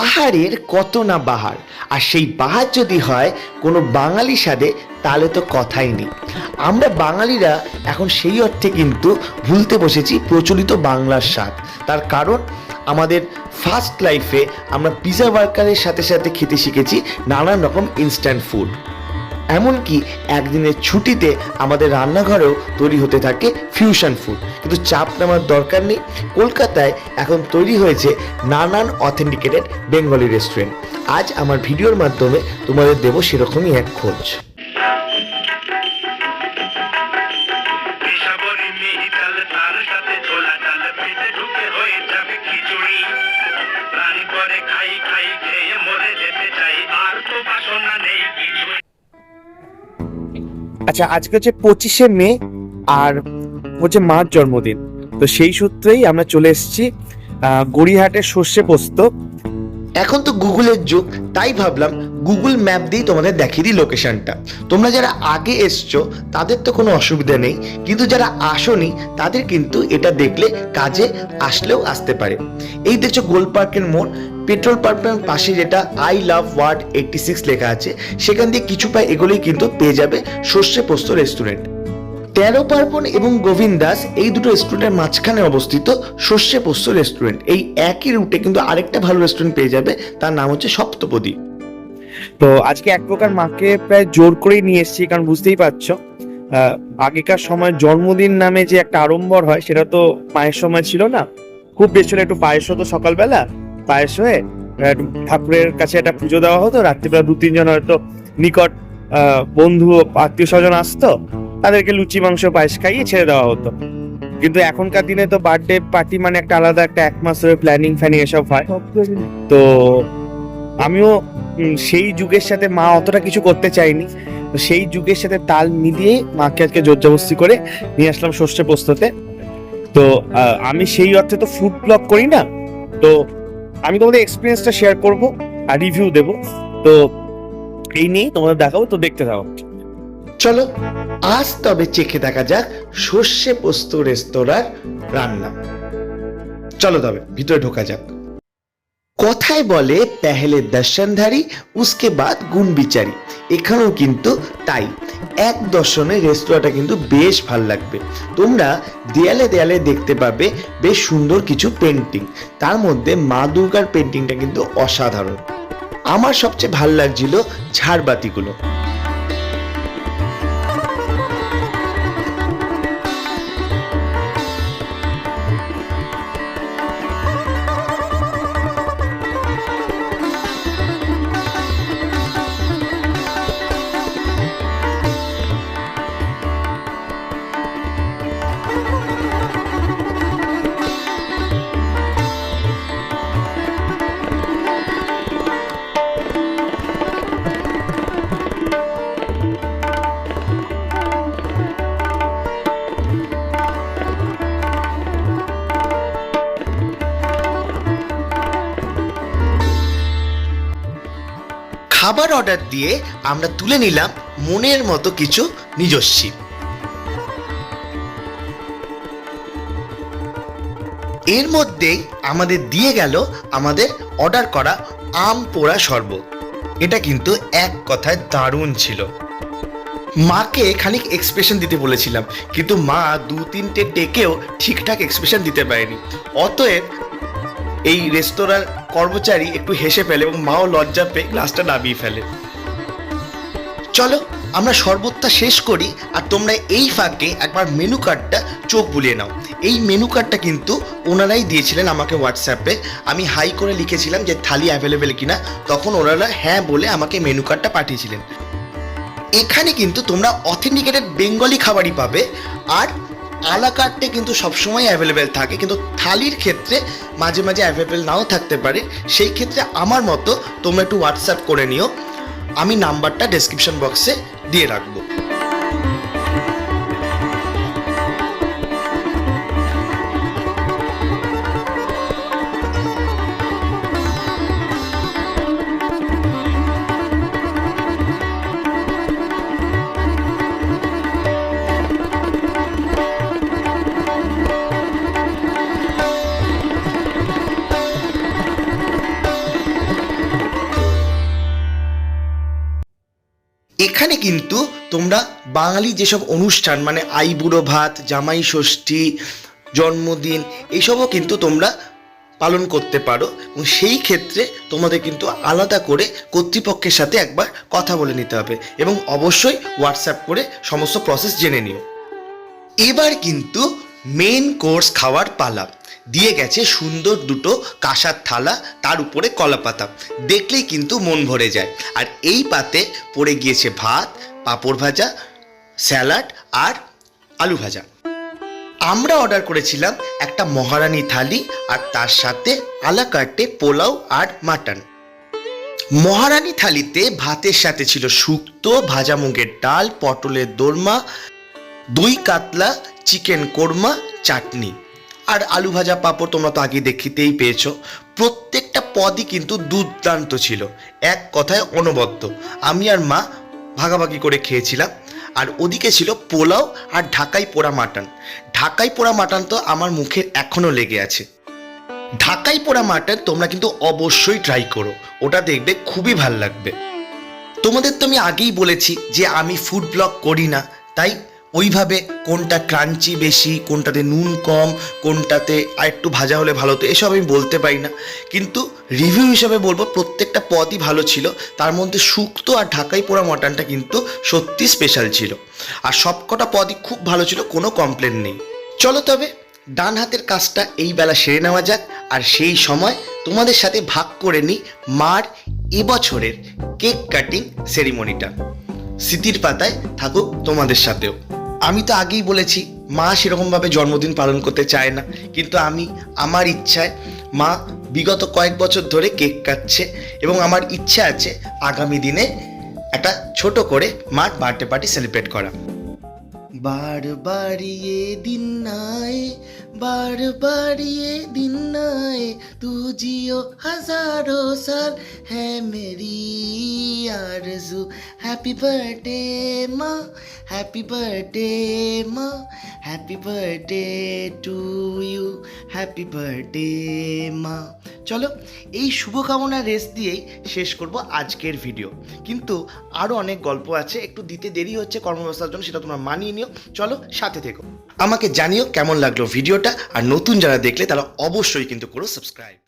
আহারের কত না বাহার, আর সেই বাহার যদি হয়, কোনো বাঙালি স্বাদে তাহলে তো কথাই নেই। আমরা বাঙালিরা এখন সেই অর্থে কিন্তু ভুলতে বসেছি প্রচলিত বাংলার স্বাদ। তার কারণ, আমাদের ফার্স্ট লাইফে আমরা পিজা বার্গারের সাথে সাথে খেতে শিখেছি নানান রকম ইনস্ট্যান্ট ফুড এমনকি একদিনের ছুটিতে আমাদের রান্নাঘরেও তৈরি হতে থাকে ফিউশন ফুড কিন্তু চাপ নেওয়ার দরকার নেই, কলকাতায় এখন তৈরি হয়েছে নানান অথেন্টিকেটেড বেঙ্গলি রেস্টুরেন্ট আজ আমার ভিডিওর মাধ্যমে তোমাদের দেবো সেরকমই এক খোঁজ। আচ্ছা আজকে হচ্ছে পঁচিশে মে আর হচ্ছে মার জন্মদিন। তো সেই সূত্রেই আমরা চলে এসেছি আহ, গড়িয়াহাটের সর্ষে পোস্ত। এখন তো গুগলের যুগ, তাই ভাবলাম গুগল ম্যাপ দিয়েই তোমাদের দেখিয়ে দিই লোকেশনটা। তোমরা যারা আগে এসছো, তাদের তো কোনো অসুবিধা নেই, কিন্তু যারা আসোনি, তাদের কিন্তু এটা দেখলে কাজে আসলেও আসতে পারে। এই দেখছ গোল পার্কের মোড়, পেট্রোল পাম্পের পাশে যেটা I love ward eighty six লেখা আছে, সেখান দিয়ে কিছু পায়ে এগুলোই কিন্তু পেয়ে যাবে সর্ষে পোস্ত রেস্টুরেন্ট। তেরো পার্বণ এবং গোবিন্দাস এই দুটো রেস্টুরেন্টের মাঝখানে অবস্থিত সর্ষে পোস্ত রেস্টুরেন্ট এই একই রুটে কিন্তু আরেকটা ভালো রেস্টুরেন্ট পেয়ে যাবে, তার নাম হচ্ছে সপ্তপদী। তো আজকে এক প্রকার মাকে প্রায় জোর করেই নিয়ে এসেছি, কারণ বুঝতেই পারছ আগেকার সময় জন্মদিন নামে যে একটা আড়ম্বর হয়, সেটা তো মায়ের সময় ছিল না। খুব বেশি একটু পায়েস হতো সকালবেলা, পায়েস হয়ে ঠাকুরের কাছে একটা পুজো দেওয়া হতো, রাত্রিবেলা দু তিনজন হয়তো নিকট বন্ধু আত্মীয় স্বজন আসতো তাদেরকে লুচি, মাংস, পায়েস খাইয়ে ছেড়ে দেওয়া হতো। কিন্তু এখনকার দিনে তো বার্থডে পার্টি মানে একটা আলাদা একটা এক মাস ধরে প্ল্যানিং ফ্যানিং এসব হয়। তো আমিও সেই যুগের সাথে মা অতটা কিছু করতে চাইনি। সেই যুগের সাথে তাল মিলিয়ে মাকে আজকে জোরজবস্তি করে নিয়ে আসলাম সর্ষে প্রস্তুতে। তো আমি সেই অর্থে তো ফুড ব্লগ করি না। তো আমি তোমাদের এক্সপিরিয়েন্সটা শেয়ার করব আর রিভিউ দেব। তো এই নিয়েই তোমাদের দেখাবো, তো দেখতে থাকো। চলো। আজ তবে চেখে দেখা যাক সর্ষে পোস্ত রেস্তোরাঁর রান্না। চলো তবে, ভিতরে ঢোকা যাক। কথায় বলে পেহলে দর্শনধারী, উসকে বাদ গুণ বিচারি। এখানেও কিন্তু তাই। এক দর্শনে রেস্তোরাঁটা কিন্তু বেশ ভালো লাগবে। তোমরা দেয়ালে দেয়ালে দেখতে পাবে বেশ সুন্দর কিছু পেন্টিং তার মধ্যে মা দুর্গার পেন্টিংটা কিন্তু অসাধারণ। আমার সবচেয়ে ভালো লাগছিল ঝাড়বাতিগুলো। খাবার অর্ডার দিয়ে আমরা তুলে নিলাম মনের মতো কিছু নিজস্বী। এর মধ্যেই আমাদের দিয়ে গেল আমাদের অর্ডার করা আম পোড়া শরবত। এটা কিন্তু এক কথায় দারুণ ছিল। মাকে খানিক এক্সপ্রেশন দিতে বলেছিলাম, কিন্তু মা দু তিনটে ডেকেও ঠিকঠাক এক্সপ্রেশন দিতে পারেনি। অতএব এই রেস্তোরাঁর কর্মচারী একটু হেসে ফেলে এবং মাও লজ্জা পেয়ে গ্লাসটা নামিয়ে ফেলে। চলো, আমরা শরবতটা শেষ করি আর তোমরা এই ফাঁকে একবার মেনু কার্ডটা চোখ বুলিয়ে নাও। এই মেনু কার্ডটা কিন্তু ওনারাই দিয়েছিলেন আমাকে হোয়াটসঅ্যাপে আমি হাই করে লিখেছিলাম যে, থালি অ্যাভেলেবেল কিনা? তখন ওনারা হ্যাঁ বলে আমাকে মেনু কার্ডটা পাঠিয়েছিলেন। এখানে কিন্তু তোমরা অথেন্টিকেটেড বেঙ্গলি খাবারই পাবে। আর আলা কার্ডটি কিন্তু সবসময় অ্যাভেলেবেল থাকে। কিন্তু থালির ক্ষেত্রে মাঝে মাঝে অ্যাভেলেবেল নাও থাকতে পারে। সেই ক্ষেত্রে আমার মতো তোমরা একটু হোয়াটসঅ্যাপ করে নিও। আমি নাম্বারটা ডেসক্রিপশন বক্সে দিয়ে রাখব। এখানে কিন্তু তোমরা বাঙালি যেসব অনুষ্ঠান মানে আইবুড়ো ভাত, জামাই ষষ্ঠী, জন্মদিন এইসবও কিন্তু তোমরা পালন করতে পারো এবং সেই ক্ষেত্রে তোমাদের কিন্তু আলাদা করে কর্তৃপক্ষের সাথে একবার কথা বলে নিতে হবে এবং অবশ্যই হোয়াটসঅ্যাপ করে সমস্ত প্রসেস জেনে নিও। এবার কিন্তু মেন কোর্স খাওয়ার পালা। দিয়ে গেছে সুন্দর দুটো কাঁসার থালা, তার উপরে কলা পাতা দেখলেই কিন্তু মন ভরে যায়। আর এই পাতে পড়ে গিয়েছে ভাত, পাঁপড় ভাজা, স্যালাড আর আলু ভাজা। আমরা অর্ডার করেছিলাম একটা মহারানী থালি আর তার সাথে আলাকার্টে পোলাও আর মাটন। মহারানী থালিতে ভাতের সাথে ছিল শুক্তো, ভাজা মুগের ডাল, পটলের দোরমা দই কাতলা চিকেন কোরমা চাটনি। আর আলু ভাজা পাঁপড় তোমরা তো আগে দেখিতেই পেয়েছ। প্রত্যেকটা পদই কিন্তু দুর্দান্ত ছিল। এক কথায় অনবদ্য। আমি আর মা ভাগাভাগি করে খেয়েছিলাম। আর ওদিকে ছিল পোলাও আর ঢাকাই পোড়া মাটন। ঢাকাই পোড়া মাটন তো আমার মুখে এখনও লেগে আছে। ঢাকাই পোড়া মাটন তোমরা কিন্তু অবশ্যই ট্রাই করো। ওটা দেখবে খুবই ভালো লাগবে। তোমাদের তো আমি আগেই বলেছি যে আমি ফুড ব্লগ করি না। তাই ওইভাবে কোনটা ক্রাঞ্চি বেশি, কোনটাতে নুন কম, কোনটাতে আর একটু ভাজা হলে ভালো হতো, এসব আমি বলতে পারি না। কিন্তু রিভিউ হিসাবে বলব, প্রত্যেকটা পদই ভালো ছিল। তার মধ্যে শুক্তো আর ঢাকাই পোড়া মটনটা কিন্তু সত্যি স্পেশাল ছিল। আর সবকটা পদই খুব ভালো ছিল, কোনো কমপ্লেন নেই। চলো তবে ডান হাতের কাজটা এই বেলা সেরে নেওয়া যাক, আর সেই সময় তোমাদের সাথে ভাগ করে নিই মার এবছরের কেক কাটিং সেরিমনিটা স্মৃতির পাতায় থাকুক তোমাদের সাথেও। আমি তো আগেই বলেছি, মা সেরকমভাবে জন্মদিন পালন করতে চায় না। কিন্তু আমি, আমার ইচ্ছায় মা বিগত কয়েক বছর ধরে কেক কাটছে এবং আমার ইচ্ছা আছে আগামী দিনে একটা ছোট করে মার বার্থডে পার্টি সেলিব্রেট করা। বারবার বাড়িয়ে দিন নাই बार ये दिन आए तू जियो हजारों साल है मेरी आरज़ू हैप्पी बर्थडे माँ हैप्पी बर्थडे माँ happy birthday to you happy birthday মা চলো এই শুভকামনা রেস দিয়েই শেষ করব আজকের ভিডিও কিন্তু আরও অনেক গল্প আছে একটু দিতে দেরি হচ্ছে কর্মব্যবস্থার জন্য সেটা তোমরা মানিয়ে নিও চলো সাথে থেকো আমাকে জানিও কেমন লাগলো ভিডিওটা আর নতুন যারা দেখলে তারা অবশ্যই কিন্তু করো সাবস্ক্রাইব